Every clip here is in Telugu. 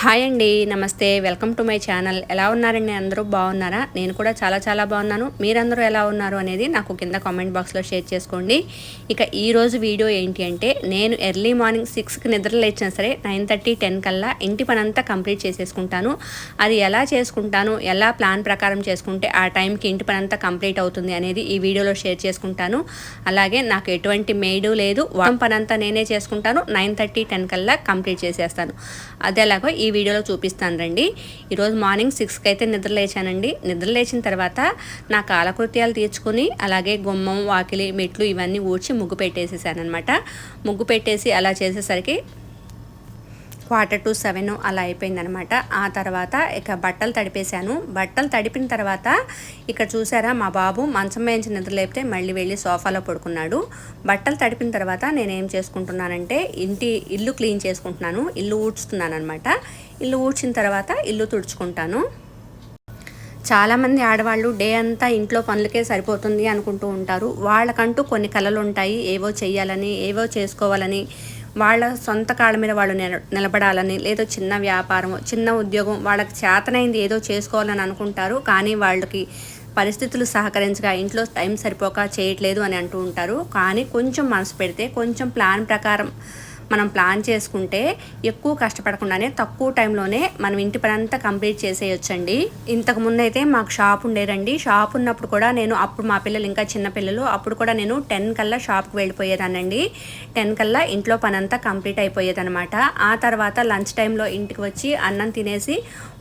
హాయ్ అండి నమస్తే వెల్కమ్ టు మై ఛానల్. ఎలా ఉన్నారండి అందరూ? బాగున్నారా? నేను కూడా చాలా చాలా బాగున్నాను. మీరందరూ ఎలా ఉన్నారు అనేది నాకు కింద కామెంట్ బాక్స్లో షేర్ చేసుకోండి. ఇక ఈరోజు వీడియో ఏంటి అంటే నేను ఎర్లీ మార్నింగ్ సిక్స్కి నిద్ర లేచినా సరే నైన్ థర్టీ టెన్ కల్లా ఇంటి పనంతా కంప్లీట్ చేసేసుకుంటాను. అది ఎలా చేసుకుంటాను? ఎలా ప్లాన్ ప్రకారం చేసుకుంటే ఆ టైంకి ఇంటి పనంతా కంప్లీట్ అవుతుంది అనేది ఈ వీడియోలో షేర్ చేసుకుంటాను. అలాగే నాకు ఎటువంటి మేడు లేదు. వారం పని అంతా నేనే చేసుకుంటాను. నైన్ థర్టీ టెన్ కల్లా కంప్లీట్ చేసేస్తాను. అది ఈ వీడియోలో చూపిస్తాను రండి. ఈరోజు మార్నింగ్ సిక్స్కి అయితే నిద్ర లేచానండి. నిద్ర లేచిన తర్వాత నా కాలకృత్యాలు తీర్చుకొని అలాగే గుమ్మం వాకిలి మెట్లు ఇవన్నీ ఊడ్చి ముగ్గు పెట్టేసేసాను అనమాట ముగ్గు పెట్టేసి అలా చేసేసరికి క్వార్టర్ టు సెవెన్ అలా అయిపోయిందనమాట ఆ తర్వాత ఇక బట్టలు తడిపేశాను. బట్టలు తడిపిన తర్వాత ఇక్కడ చూసారా మా బాబు మంచం వేయించి నిద్ర లేపితే మళ్ళీ వెళ్ళి సోఫాలో పడుకున్నాడు. బట్టలు తడిపిన తర్వాత నేను ఏం చేసుకుంటున్నానంటే ఇంటి ఇల్లు క్లీన్ చేసుకుంటున్నాను. ఇల్లు ఊడ్చుతున్నాను అనమాట ఇల్లు ఊడ్చిన తర్వాత ఇల్లు తుడుచుకుంటాను. చాలామంది ఆడవాళ్ళు డే అంతా ఇంట్లో పనులకే సరిపోతుంది అనుకుంటూ ఉంటారు. వాళ్ళకంటూ కొన్ని కళలు ఉంటాయి. ఏవో చేయాలని ఏవో చేసుకోవాలని. వాళ్ళ సొంత కాళ్ళ మీద వాళ్ళు నిలబడాలని లేదో చిన్న వ్యాపారం చిన్న ఉద్యోగం వాళ్ళకి చేతనైంది ఏదో చేసుకోవాలని అనుకుంటారు. కానీ వాళ్ళకి పరిస్థితులు సహకరించగా ఇంట్లో టైం సరిపోక చేయట్లేదు అని అంటూ ఉంటారు. కానీ కొంచెం మనసు పెడితే కొంచెం ప్లాన్ ప్రకారం మనం ప్లాన్ చేసుకుంటే ఎక్కువ కష్టపడకుండానే తక్కువ టైంలోనే మనం ఇంటి పని అంతా కంప్లీట్ చేసేయొచ్చండి. ఇంతకు ముందైతే మాకు షాప్ ఉండేదండి. షాప్ ఉన్నప్పుడు కూడా నేను అప్పుడు మా పిల్లలు ఇంకా చిన్న పిల్లలు అప్పుడు కూడా నేను టెన్ కల్లా షాప్కి వెళ్ళిపోయేదానండి టెన్ కల్లా ఇంట్లో పని అంతా కంప్లీట్ అయిపోయేదనమాట ఆ తర్వాత లంచ్ టైంలో ఇంటికి వచ్చి అన్నం తినేసి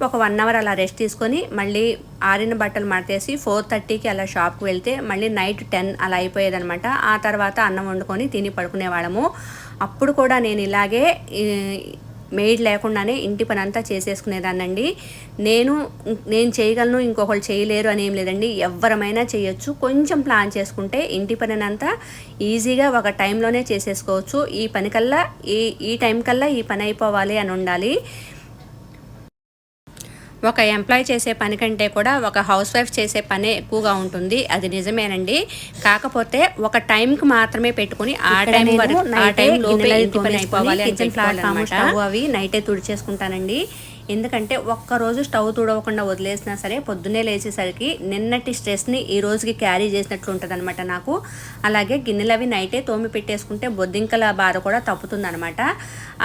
ఒక వన్ అవర్ అలా రెస్ట్ తీసుకొని మళ్ళీ ఆరిన బట్టలు మడతేసి ఫోర్ థర్టీకి అలా షాప్కి వెళ్తే మళ్ళీ నైట్ టెన్ అలా అయిపోయేదనమాట ఆ తర్వాత అన్నం వండుకొని తిని పడుకునేవాళ్ళము. అప్పుడు కూడా నేను ఇలాగే మెయిడ్ లేకుండానే ఇంటి పని అంతా చేసేసుకునేదాన్నండి. నేను నేను చేయగలను ఇంకొకళ్ళు చేయలేరు అని ఏం లేదండి. ఎవరమైనా చేయొచ్చు. కొంచెం ప్లాన్ చేసుకుంటే ఇంటి పని అంతా ఈజీగా ఒక టైంలోనే చేసేసుకోవచ్చు. ఈ పని కల్లా ఈ ఈ టైం కల్లా ఈ పని అయిపోవాలి అని ఉండాలి. ఒక ఎంప్లాయ్ చేసే పని కంటే కూడా ఒక హౌస్ వైఫ్ చేసే పనే ఎక్కువగా ఉంటుంది. అది నిజమేనండి. కాకపోతే ఒక టైంకి మాత్రమే పెట్టుకుని ఆ టైం వరకు ఆ టైం లోపల ఇంటి పని అయిపోవాలి కిచెన్ ప్లాట్ఫామ్ అవి నైటే తుడిచేసుకుంటానండి. ఎందుకంటే ఒక్కరోజు స్టవ్ తుడవకుండా వదిలేసినా సరే పొద్దున్నే లేచేసరికి నిన్నటి స్ట్రెస్ని ఈ రోజుకి క్యారీ చేసినట్లు ఉంటుంది అనమాట నాకు. అలాగే గిన్నెలు అవి నైటే తోమి పెట్టేసుకుంటే బొద్దింకల బాధ కూడా తప్పుతుందనమాట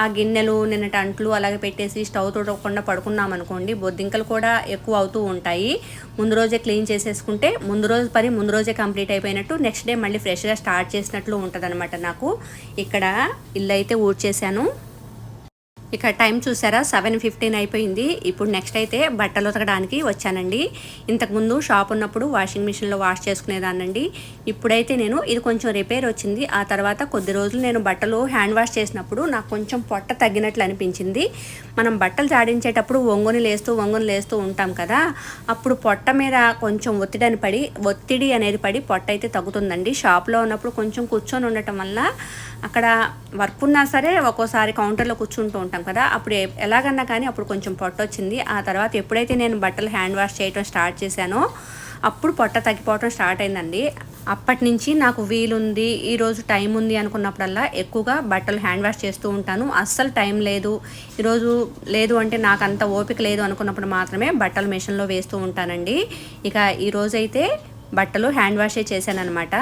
ఆ గిన్నెలు నిన్నటి అంట్లు అలాగే పెట్టేసి స్టవ్ తుడవకుండా పడుకున్నాం అనుకోండి బొద్దింకలు కూడా ఎక్కువ అవుతూ ఉంటాయి. ముందు రోజే క్లీన్ చేసేసుకుంటే ముందు రోజు పని ముందు రోజే కంప్లీట్ అయిపోయినట్టు నెక్స్ట్ డే మళ్ళీ ఫ్రెష్గా స్టార్ట్ చేసినట్లు ఉంటుంది నాకు. ఇక్కడ ఇల్లు అయితే ఊడ్చేసాను ఇక టైం చూసారా? సెవెన్ ఫిఫ్టీన్ అయిపోయింది. ఇప్పుడు నెక్స్ట్ అయితే బట్టలు ఉతకడానికి వచ్చానండి. ఇంతకుముందు షాప్ ఉన్నప్పుడు వాషింగ్ మిషన్లో వాష్ చేసుకునేదానండి ఇప్పుడైతే నేను ఇది కొంచెం రిపేర్ వచ్చింది. ఆ తర్వాత కొద్ది రోజులు నేను బట్టలు హ్యాండ్ వాష్ చేసినప్పుడు నాకు కొంచెం పొట్ట తగ్గినట్లు అనిపించింది. మనం బట్టలు జాడించేటప్పుడు ఒంగుని లేస్తూ ఒంగుని లేస్తూ ఉంటాం కదా. అప్పుడు పొట్ట మీద కొంచెం ఒత్తిడి పడి ఒత్తిడి అనేది పడి పొట్ట అయితే తగ్గుతుందండి. షాప్లో ఉన్నప్పుడు కొంచెం కూర్చొని ఉండటం వల్ల అక్కడ వర్క్ ఉన్నా సరే ఒక్కోసారి కౌంటర్లో కూర్చుంటూ ఉంటాం కదా. అప్పుడు ఎలాగన్నా కానీ అప్పుడు కొంచెం పొట్ట వచ్చింది. ఆ తర్వాత ఎప్పుడైతే నేను బట్టలు హ్యాండ్ వాష్ చేయటం స్టార్ట్ చేశానో అప్పుడు పొట్ట తగ్గిపోవటం స్టార్ట్ అయిందండి. అప్పటి నుంచి నాకు వీలుంది ఈరోజు టైం ఉంది అనుకున్నప్పుడల్లా ఎక్కువగా బట్టలు హ్యాండ్ వాష్ చేస్తూ ఉంటాను. అస్సలు టైం లేదు. ఈరోజు లేదు అంటే నాకు అంత ఓపిక లేదు అనుకున్నప్పుడు మాత్రమే బట్టలు మిషన్లో వేస్తూ ఉంటానండి. ఇక ఈరోజైతే బట్టలు హ్యాండ్ వాషే చేశానమాట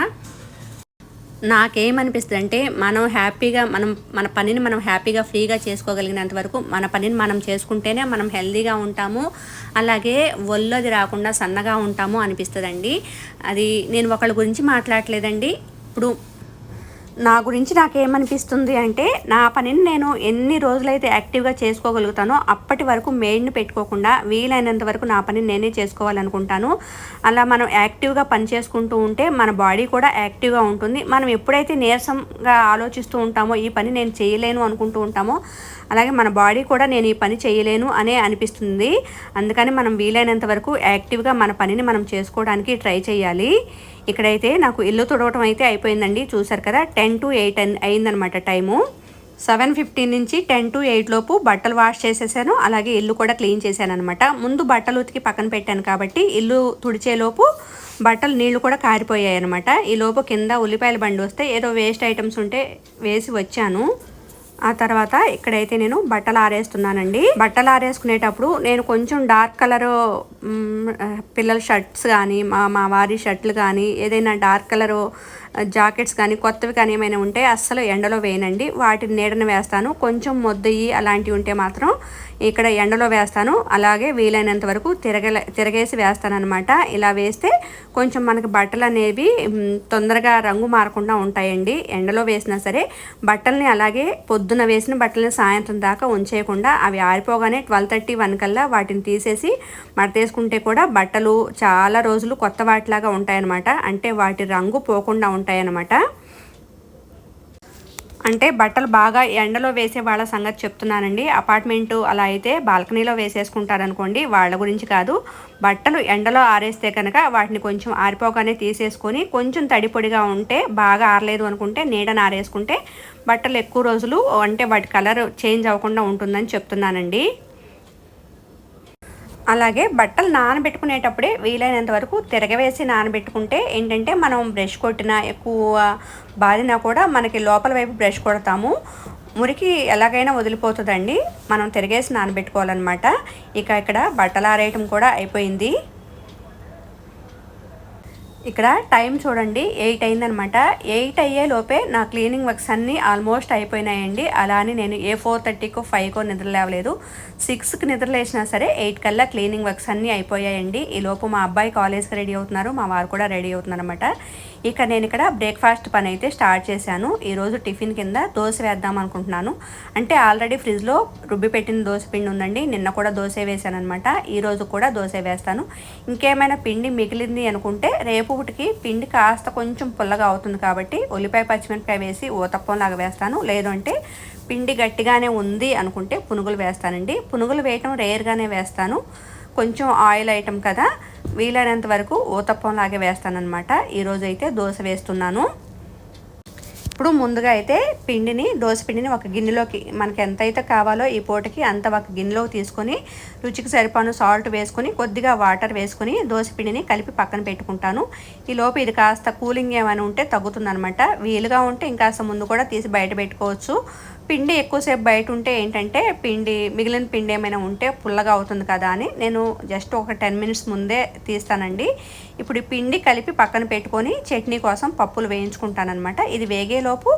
నాకేమనిపిస్తుంది అంటే మనం హ్యాపీగా మనం మన పనిని మనం హ్యాపీగా ఫ్రీగా చేసుకోగలిగినంత వరకు మన పనిని మనం చేసుకుంటేనే మనం హెల్దీగా ఉంటాము. అలాగే ఒళ్ళోది రాకుండా సన్నగా ఉంటాము అనిపిస్తుందండి. అది నేను ఒకళ్ళ గురించి మాట్లాడలేదండి. ఇప్పుడు నా గురించి నాకేమనిపిస్తుంది అంటే నా పనిని నేను ఎన్ని రోజులైతే యాక్టివ్గా చేసుకోగలుగుతానో అప్పటి వరకు మెయిడ్ని పెట్టుకోకుండా వీలైనంత వరకు నా పనిని నేనే చేసుకోవాలనుకుంటాను. అలా మనం యాక్టివ్గా పని చేసుకుంటూ ఉంటే మన బాడీ కూడా యాక్టివ్గా ఉంటుంది. మనం ఎప్పుడైతే నీరసంగా ఆలోచిస్తూ ఉంటామో ఈ పని నేను చేయలేను అనుకుంటూ ఉంటామో అలాగే మన బాడీ కూడా నేను ఈ పని చేయలేను అనే అనిపిస్తుంది. అందుకని మనం వీలైనంత వరకు యాక్టివ్గా మన పనిని మనం చేసుకోవడానికి ట్రై చేయాలి. ఇక్కడైతే నాకు ఇల్లు తుడవటం అయితే అయిపోయిందండి. చూసారు కదా టెన్ టు ఎయిట్ అయిందనమాట టైము. సెవెన్ ఫిఫ్టీన్ నుంచి టెన్ టు ఎయిట్ లోపు బట్టలు వాష్ చేసేసాను. అలాగే ఇల్లు కూడా క్లీన్ చేశాను అనమాట ముందు బట్టలు ఉతికి పక్కన పెట్టాను కాబట్టి ఇల్లు తుడిచేలోపు బట్టలు నీళ్ళు కూడా కారిపోయాయి అనమాట ఈ లోపు కింద ఉల్లిపాయల బండి వస్తే ఏదో వేస్ట్ ఐటమ్స్ ఉంటే వేసి వచ్చాను. ఆ తర్వాత ఇక్కడైతే నేను బట్టలు ఆరేస్తున్నానండి. బట్టలు ఆరేసుకునేటప్పుడు నేను కొంచెం డార్క్ కలర్ పిల్లల షర్ట్స్ కానీ మా మా వారి షర్ట్లు కానీ ఏదైనా డార్క్ కలరు జాకెట్స్ కానీ కొత్తవి కానీ ఏమైనా ఉంటే అస్సలు ఎండలో వేయనండి. వాటిని నీడన వేస్తాను. కొంచెం మొద్దయి అలాంటివి ఉంటే మాత్రం ఇక్కడ ఎండలో వేస్తాను. అలాగే వీలైనంత వరకు తిరగలే తిరగేసి వేస్తాను అనమాట ఇలా వేస్తే కొంచెం మనకి బట్టలు అనేవి తొందరగా రంగు మారకుండా ఉంటాయండి. ఎండలో వేసినా సరే బట్టల్ని అలాగే పొద్దున వేసిన బట్టల్ని సాయంత్రం దాకా ఉంచేయకుండా అవి ఆరిపోగానే ట్వెల్వ్ థర్టీ వన్ కల్లా వాటిని తీసేసి మడతేసుకుంటే కూడా బట్టలు చాలా రోజులు కొత్త వాటిలాగా ఉంటాయన్నమాట. అంటే వాటి రంగు పోకుండా ఉంటాయన్నమాట. అంటే బట్టలు బాగా ఎండలో వేసే వాళ్ళ సంగతి చెప్తున్నానండి. అపార్ట్మెంటు అలా అయితే బాల్కనీలో వేసేసుకుంటారనుకోండి వాళ్ళ గురించి కాదు. బట్టలు ఎండలో ఆరేస్తే కనుక వాటిని కొంచెం ఆరిపోగానే తీసేసుకొని కొంచెం తడిపొడిగా ఉంటే బాగా ఆరలేదు అనుకుంటే నీడని ఆరేసుకుంటే బట్టలు ఎక్కువ రోజులు అంటే వాటి కలర్ చేంజ్ అవ్వకుండా ఉంటుందని చెప్తున్నానండి. అలాగే బట్టలు నానబెట్టుకునేటప్పుడే వీలైనంత వరకు తిరగవేసి నానబెట్టుకుంటే ఏంటంటే మనం బ్రష్ కొట్టినా ఎక్కువ బాధినా కూడా మనకి లోపల వైపు బ్రష్ కొడతాము. మురికి ఎలాగైనా వదిలిపోతుందండి. మనం తిరగేసి నానబెట్టుకోవాలన్నమాట. ఇక ఇక్కడ బట్టలు ఆరేయటం కూడా అయిపోయింది. ఇక్కడ టైం చూడండి ఎయిట్ అయిందనమాట. ఎయిట్ అయ్యే లోపే నా క్లీనింగ్ వర్క్స్ అన్నీ ఆల్మోస్ట్ అయిపోయినాయండి. అలా అని నేను ఏ ఫోర్ థర్టీకో ఫైవ్కో నిద్ర లేవలేదు. సిక్స్కి నిద్ర లేచినా సరే ఎయిట్ కల్లా క్లీనింగ్ వర్క్స్ అన్నీ అయిపోయాయండి. ఈ లోపు మా అబ్బాయి కాలేజ్కి రెడీ అవుతున్నారు మా వారు కూడా రెడీ అవుతున్నారు అనమాట ఇక నేను ఇక్కడ బ్రేక్ఫాస్ట్ పని అయితే స్టార్ట్ చేశాను. ఈరోజు టిఫిన్ కింద దోశ వేద్దాం అనుకుంటున్నాను. అంటే ఆల్రెడీ ఫ్రిడ్జ్లో రుబ్బి పెట్టిన దోశ పిండి ఉందండి. నిన్న కూడా దోశ వేసాను అనమాట ఈరోజు కూడా దోశ వేస్తాను. ఇంకేమైనా పిండి మిగిలింది అనుకుంటే రేపు రేపుటికి పిండి కాస్త కొంచెం పుల్లగా అవుతుంది కాబట్టి ఉల్లిపాయ పచ్చిమిరపకాయ వేసి ఊతప్పం లాగా వేస్తాను. లేదంటే పిండి గట్టిగానే ఉంది అనుకుంటే పునుగులు వేస్తానండి. పునుగులు వేయటం రేర్గానే వేస్తాను. కొంచెం ఆయిల్ ఐటమ్ కదా వీలైనంత వరకు ఊతప్పం లాగే వేస్తానమాట ఈరోజు అయితే దోశ వేస్తున్నాను. ఇప్పుడు ముందుగా అయితే పిండిని దోశ పిండిని ఒక గిన్నెలోకి మనకి ఎంత అయితే కావాలో ఈ పూటకి అంత ఒక గిన్నెలోకి తీసుకొని రుచికి సరిపడిన సాల్ట్ వేసుకొని కొద్దిగా వాటర్ వేసుకొని దోశ పిండిని కలిపి పక్కన పెట్టుకుంటాను. ఈ లోపు ఇది కాస్త కూలింగ్ ఏమైనా ఉంటే తగ్గుతుందనమాట. వీలుగా ఉంటే ఇంకాస్త ముందు కూడా తీసి బయట పెట్టుకోవచ్చు. పిండి ఎక్కువసేపు బయట ఉంటే ఏంటంటే పిండి మిగిలిన పిండి ఏమైనా ఉంటే పుల్లగా అవుతుంది కదా అని నేను జస్ట్ ఒక టెన్ మినిట్స్ ముందే తీస్తానండి. ఇప్పుడు ఈ పిండి కలిపి పక్కన పెట్టుకొని చట్నీ కోసం పప్పులు వేయించుకుంటానమాట ఇది వేగేలోపు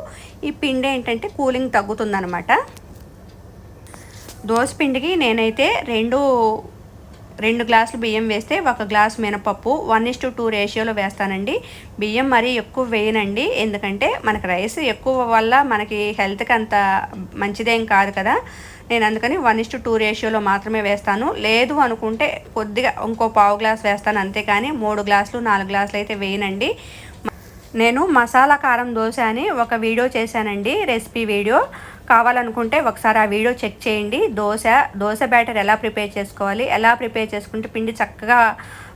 ఈ పిండి ఏంటంటే కూలింగ్ తగ్గుతుందనమాట దోశ పిండికి నేనైతే రెండు రెండు గ్లాసులు బియ్యం వేస్తే ఒక గ్లాస్ మినపప్పు వన్ ఇస్ టు టూ రేషియోలో వేస్తానండి. బియ్యం మరీ ఎక్కువ వేయనండి ఎందుకంటే మనకు రైస్ ఎక్కువ వల్ల మనకి హెల్త్కి అంత మంచిదేం కాదు కదా. నేను అందుకని వన్ ఇస్ టు టూ రేషియోలో మాత్రమే వేస్తాను. లేదు అనుకుంటే కొద్దిగా ఇంకో పావు గ్లాస్ వేస్తాను అంతేకాని మూడు గ్లాసులు నాలుగు గ్లాసులు అయితే వేయనండి. నేను మసాలా కారం దోశ అని ఒక వీడియో చేశానండి రెసిపీ వీడియో. కావాలనుకుంటే ఒకసారి ఆ వీడియో చెక్ చేయండి. దోశ దోశ బ్యాటర్ ఎలా ప్రిపేర్ చేసుకోవాలి ఎలా ప్రిపేర్ చేసుకుంటే పిండి చక్కగా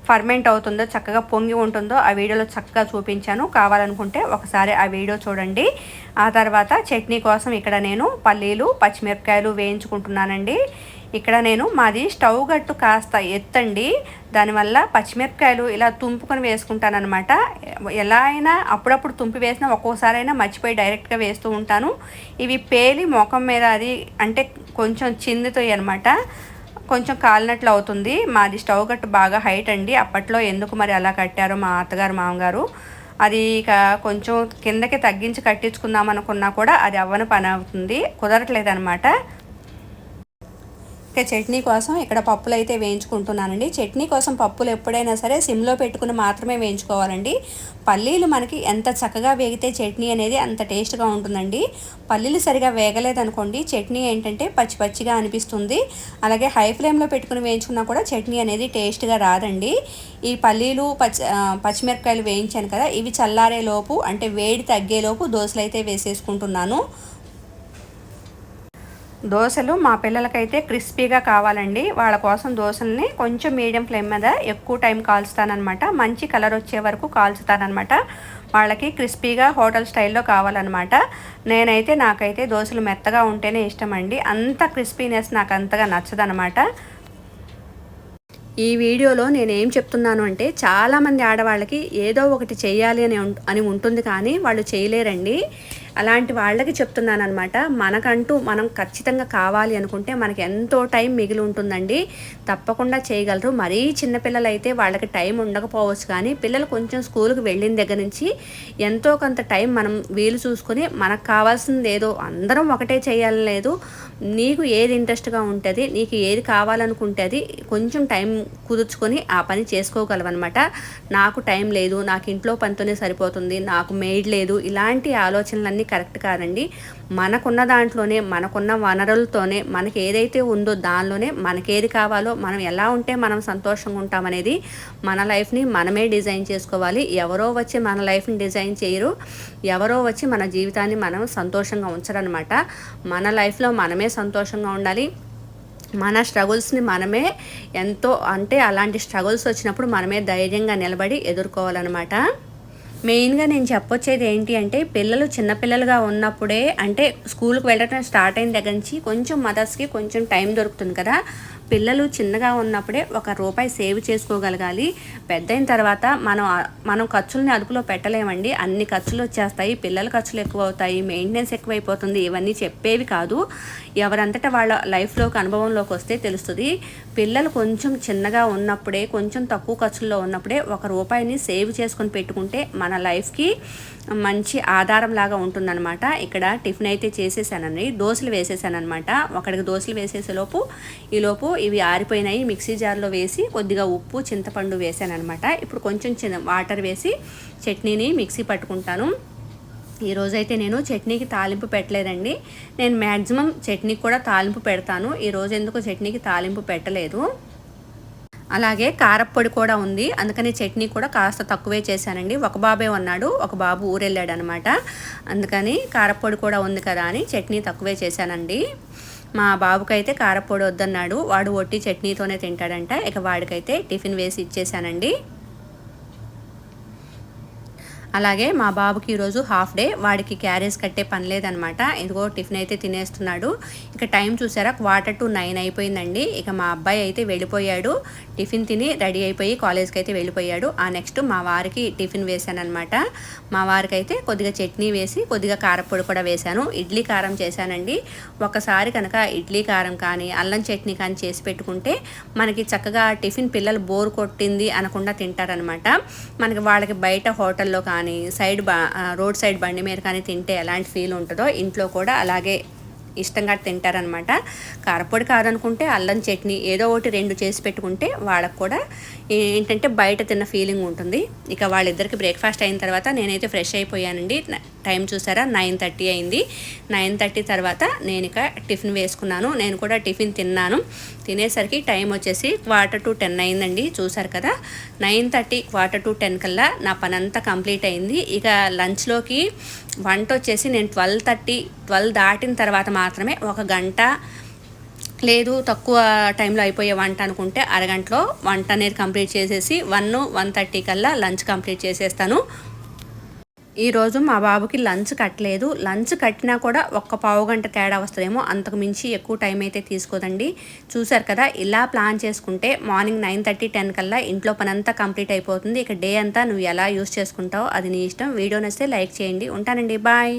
ఫర్మెంట్ అవుతుందో చక్కగా పొంగి ఉంటుందో ఆ వీడియోలో చక్కగా చూపించాను. కావాలనుకుంటే ఒకసారి ఆ వీడియో చూడండి. ఆ తర్వాత చట్నీ కోసం ఇక్కడ నేను పల్లీలు పచ్చిమిరపకాయలు వేయించుకుంటున్నానండి. ఇక్కడ నేను మాది స్టవ్ గట్టు కాస్త ఎత్తండి. దానివల్ల పచ్చిమిరపకాయలు ఇలా తుంపుకొని వేసుకుంటానమాట ఎలా అయినా అప్పుడప్పుడు తుంపి వేసినా ఒక్కోసారి అయినా మర్చిపోయి డైరెక్ట్గా వేస్తూ ఉంటాను. ఇవి పేలి మొఖం మీద అది అంటే కొంచెం చిందుతాయి అనమాట కొంచెం కాలినట్లు అవుతుంది. మాది స్టవ్ గట్టు బాగా హైట్ అండి. అప్పట్లో ఎందుకు మరి అలా కట్టారో మా అత్తగారు మామగారు. అది ఇక కొంచెం కిందకి తగ్గించి కట్టించుకుందాం అనుకున్నా కూడా అది అవ్వని పని అవుతుంది. కుదరట్లేదు అనమాట ఇక చట్నీ కోసం ఇక్కడ పప్పులు అయితే వేయించుకుంటున్నానండి. చట్నీ కోసం పప్పులు ఎప్పుడైనా సరే సిమ్లో పెట్టుకుని మాత్రమే వేయించుకోవాలండి. పల్లీలు మనకి ఎంత చక్కగా వేగితే చట్నీ అనేది అంత టేస్ట్గా ఉంటుందండి. పల్లీలు సరిగా వేగలేదనుకోండి చట్నీ ఏంటంటే పచ్చి పచ్చిగా అనిపిస్తుంది. అలాగే హై ఫ్లేమ్లో పెట్టుకుని వేయించుకున్నా కూడా చట్నీ అనేది టేస్ట్గా రాదండి. ఈ పల్లీలు పచ్చి పచ్చిమిరపకాయలు వేయించాను కదా ఇవి చల్లారే లోపు అంటే వేడి తగ్గేలోపు దోశలు అయితే వేసేసుకుంటున్నాను. దోశలు మా పిల్లలకైతే క్రిస్పీగా కావాలండి. వాళ్ళ కోసం దోశల్ని కొంచెం మీడియం ఫ్లేమ్ మీద ఎక్కువ టైం కాల్చుతానమాట మంచి కలర్ వచ్చే వరకు కాల్చుతానమాట వాళ్ళకి క్రిస్పీగా హోటల్ స్టైల్లో కావాలన్నమాట. నేనైతే నాకైతే దోశలు మెత్తగా ఉంటేనే ఇష్టం అండి అంత క్రిస్పీనెస్ నాకు అంతగా నచ్చదనమాట ఈ వీడియోలో నేను ఏం చెప్తున్నాను అంటే చాలామంది ఆడవాళ్ళకి ఏదో ఒకటి చేయాలి అని అని ఉంటుంది కానీ వాళ్ళు చేయలేరండి. అలాంటి వాళ్ళకి చెప్తున్నాను అనమాట మనకంటూ మనం ఖచ్చితంగా కావాలి అనుకుంటే మనకి ఎంతో టైం మిగిలి ఉంటుందండి. తప్పకుండా చేయగలరు. మరీ చిన్నపిల్లలు అయితే వాళ్ళకి టైం ఉండకపోవచ్చు కానీ పిల్లలు కొంచెం స్కూల్కి వెళ్ళిన దగ్గర నుంచి ఎంతో కొంత టైం మనం వీలు చూసుకొని మనకు కావాల్సింది ఏదో అందరం ఒకటే చేయాలని లేదు. నీకు ఏది ఇంట్రెస్ట్గా ఉంటుంది నీకు ఏది కావాలనుకుంటే అది కొంచెం టైం కుదుర్చుకొని ఆ పని చేసుకోగలవన్నమాట. నాకు టైం లేదు నాకు ఇంట్లో పనితోనే సరిపోతుంది నాకు మెయిడ్ లేదు ఇలాంటి ఆలోచనలన్నీ కరెక్ట్ కాదండి. మనకున్న దాంట్లోనే మనకున్న వనరులతోనే మనకి ఏదైతే ఉందో దానిలోనే మనకేది కావాలో మనం ఎలా ఉంటే మనం సంతోషంగా ఉంటామనేది మన లైఫ్ని మనమే డిజైన్ చేసుకోవాలి. ఎవరో వచ్చి మన లైఫ్ని డిజైన్ చేయరు. ఎవరో వచ్చి మన జీవితాన్ని మనం సంతోషంగా ఉంచరనమాట మన లైఫ్లో మనమే సంతోషంగా ఉండాలి. మన స్ట్రగుల్స్ని మనమే ఎంతో అంటే అలాంటి స్ట్రగుల్స్ వచ్చినప్పుడు మనమే ధైర్యంగా నిలబడి ఎదుర్కోవాలన్నమాట. మెయిన్గా నేను చెప్పొచ్చేది ఏంటి అంటే పిల్లలు చిన్నపిల్లలుగా ఉన్నప్పుడే అంటే స్కూల్కి వెళ్ళటం స్టార్ట్ అయిన దగ్గర నుంచి కొంచెం మదర్స్కి కొంచెం టైం దొరుకుతుంది కదా. పిల్లలు చిన్నగా ఉన్నప్పుడే ఒక రూపాయి సేవ్ చేసుకోగలగాలి. పెద్దయిన తర్వాత మనం మనం ఖర్చుల్ని అదుపులో పెట్టలేమండి. అన్ని ఖర్చులు వచ్చేస్తాయి. పిల్లల ఖర్చులు ఎక్కువ అవుతాయి మెయింటెనెన్స్ ఎక్కువైపోతుంది. ఇవన్నీ చెప్పేవి కాదు. ఎవరంతటా వాళ్ళ లైఫ్లోకి అనుభవంలోకి వస్తే తెలుస్తుంది. పిల్లలు కొంచెం చిన్నగా ఉన్నప్పుడే కొంచెం తక్కువ ఖర్చుల్లో ఉన్నప్పుడే ఒక రూపాయిని సేవ్ చేసుకొని పెట్టుకుంటే మన లైఫ్కి మంచి ఆధారం లాగా ఉంటుందన్నమాట. ఇక్కడ టిఫిన్ అయితే చేసేసానండి. దోశలు వేసేసాను అనమాట ఒకడికి దోశలు వేసేసేలోపు ఈలోపు ఇవి ఆరిపోయినాయి. మిక్సీ జార్లో వేసి కొద్దిగా ఉప్పు చింతపండు వేసాను అనమాట ఇప్పుడు కొంచెం చిన్న వాటర్ వేసి చట్నీని మిక్సీ పట్టుకుంటాను. ఈరోజైతే నేను చట్నీకి తాలింపు పెట్టలేదండి. నేను మ్యాక్సిమం చట్నీకి కూడా తాలింపు పెడతాను. ఈరోజు ఎందుకు చట్నీకి తాలింపు పెట్టలేదు? అలాగే కారప్పొడి కూడా ఉంది. అందుకని చట్నీ కూడా కాస్త తక్కువే చేశానండి. ఒక బాబే ఉన్నాడు. ఒక బాబు ఊరెళ్ళాడు అనమాట అందుకని కారప్పొడి కూడా ఉంది కదా అని చట్నీ తక్కువే చేశానండి. మా బాబుకైతే కారపొడి వద్దన్నాడు. వాడు ఒట్టి చట్నీతోనే తింటాడంట. ఇక వాడికైతే టిఫిన్ వేసి ఇచ్చేసానండి అలాగే మా బాబుకి ఈరోజు హాఫ్ డే వాడికి క్యారేజ్ కట్టే పని లేదనమాట. ఇదిగో టిఫిన్ అయితే తినేస్తున్నాడు. ఇక టైం చూసారా క్వార్టర్ టు నైన్ అయిపోయిందండి. ఇక మా అబ్బాయి అయితే వెళ్ళిపోయాడు. టిఫిన్ తిని రెడీ అయిపోయి కాలేజ్కి అయితే వెళ్ళిపోయాడు. ఆ నెక్స్ట్ మా వారికి టిఫిన్ వేశానమాట అనమాట మా వారికి అయితే కొద్దిగా చట్నీ వేసి కొద్దిగా కారపొడి కూడా వేశాను. ఇడ్లీ కారం చేశానండి. ఒకసారి కనుక ఇడ్లీ కారం కానీ అల్లం చట్నీ కానీ చేసి పెట్టుకుంటే మనకి చక్కగా టిఫిన్ పిల్లలు బోర్ కొట్టింది అనకుండా తింటారనమాట. మనకి వాళ్ళకి బయట హోటల్లో కానీ కానీ సైడ్ బా రోడ్ సైడ్ బండి మీద కానీ తింటే ఎలాంటి ఫీల్ ఉంటుందో ఇంట్లో కూడా అలాగే ఇష్టంగా తింటారనమాట. కారపొడి కాదనుకుంటే అల్లం చట్నీ ఏదో ఒకటి రెండు చేసి పెట్టుకుంటే వాళ్ళకు కూడా ఏంటంటే బయట తిన్న ఫీలింగ్ ఉంటుంది. ఇక వాళ్ళిద్దరికి బ్రేక్ఫాస్ట్ అయిన తర్వాత నేనైతే ఫ్రెష్ అయిపోయానండి. టైం చూసారా? నైన్ థర్టీ అయింది. నైన్ థర్టీ తర్వాత నేను ఇక టిఫిన్ వేసుకున్నాను. నేను కూడా టిఫిన్ తిన్నాను. తినేసరికి టైం వచ్చేసి క్వార్టర్ టు టెన్ అయిందండి. చూసారు కదా? Nine thirty quarter to ten కల్లా నా పని అంతా కంప్లీట్ అయింది. ఇక లంచ్లోకి వంట వచ్చేసి నేను ట్వెల్వ్ థర్టీ ట్వెల్వ్ దాటిన తర్వాత మాత్రమే ఒక గంట లేదు తక్కువ టైంలో అయిపోయే వంట అనుకుంటే అరగంటలో వంట అనేది కంప్లీట్ చేసేసి వన్ వన్ థర్టీ కల్లా లంచ్ కంప్లీట్ చేసేస్తాను. ఈరోజు మా బాబుకి లంచ్ కట్టలేదు. లంచ్ కట్టినా కూడా ఒక్క పావు గంట తేడా వస్తుందేమో అంతకు మించి ఎక్కువ టైం అయితే తీసుకోదండి. చూసారు కదా ఇలా ప్లాన్ చేసుకుంటే మార్నింగ్ నైన్ థర్టీ టెన్ కల్లా ఇంట్లో పని అంతా కంప్లీట్ అయిపోతుంది. ఇక డే అంతా నువ్వు ఎలా యూస్ చేసుకుంటావో అది నీ ఇష్టం. వీడియో నచ్చితే లైక్ చేయండి. ఉంటానండి. బాయ్.